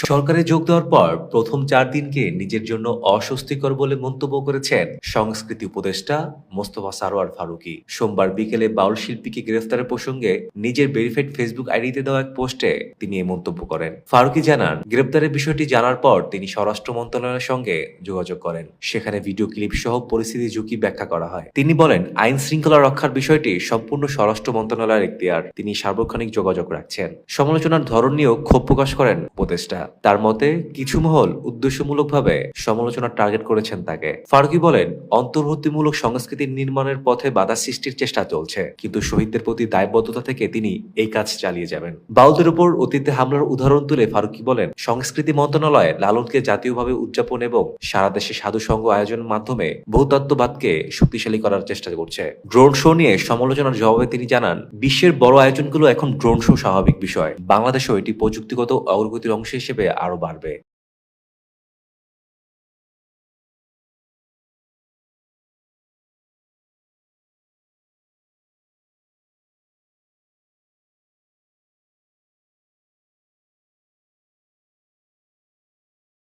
সরকারে যোগ দেওয়ার পর প্রথম চার দিনকে নিজের জন্য অস্বস্তিকর বলে মন্তব্য করেছেন সংস্কৃতি উপদেষ্টা মোস্তফা সারোয়ার ফারুকী। সোমবার বিকেলে বাউল শিল্পীকে গ্রেফতারের প্রসঙ্গে নিজের ভেরিফাইড ফেসবুক আইডিতে দেওয়া এক পোস্টে তিনি এই মন্তব্য করেন। ফারুকী জানান, গ্রেপ্তারের বিষয়টি জানার পর তিনি স্বরাষ্ট্র মন্ত্রণালয়ের সঙ্গে যোগাযোগ করেন। সেখানে ভিডিও ক্লিপ সহ পরিস্থিতি ঝুঁকি ব্যাখ্যা করা হয়। তিনি বলেন, আইন শৃঙ্খলা রক্ষার বিষয়টি সম্পূর্ণ স্বরাষ্ট্র মন্ত্রণালয়ের এখতিয়ার। তিনি সার্বক্ষণিক যোগাযোগ রাখছেন। সমালোচনার ধরন নিয়েও ক্ষোভ প্রকাশ করেন উপদেষ্টা। তার মতে কিছু মহল উদ্দেশ্যমূলকভাবে সমালোচনার টার্গেট করেছেন তাকে। ফারুকি বলেন, অন্তর্ভুক্তিমূলক সংস্কৃতি নির্মাণের পথে বাধা সৃষ্টির চেষ্টা চলছে, কিন্তু শহীদদের প্রতি দায়বদ্ধতা থেকে তিনি এই কাজ চালিয়ে যাবেন। বাউলদের উপর অতীতে হামলার উদাহরণ তুলে ফারুকি বলেন, সংস্কৃতি মন্ত্রণালয় লালনকে জাতীয়ভাবে উদযাপন এবং সারা দেশে সাধু সংঘ আয়োজনের মাধ্যমে বহুতত্ত্ববাদকে শক্তিশালী করার চেষ্টা করছে। ড্রোন শো নিয়ে সমালোচনার জবাবে তিনি জানান, বিশ্বের বড় আয়োজনগুলো এখন ড্রোন শো স্বাভাবিক বিষয়। বাংলাদেশেও এটি প্রযুক্তিগত অগ্রগতির অংশ হিসেবে আরও বাড়বে।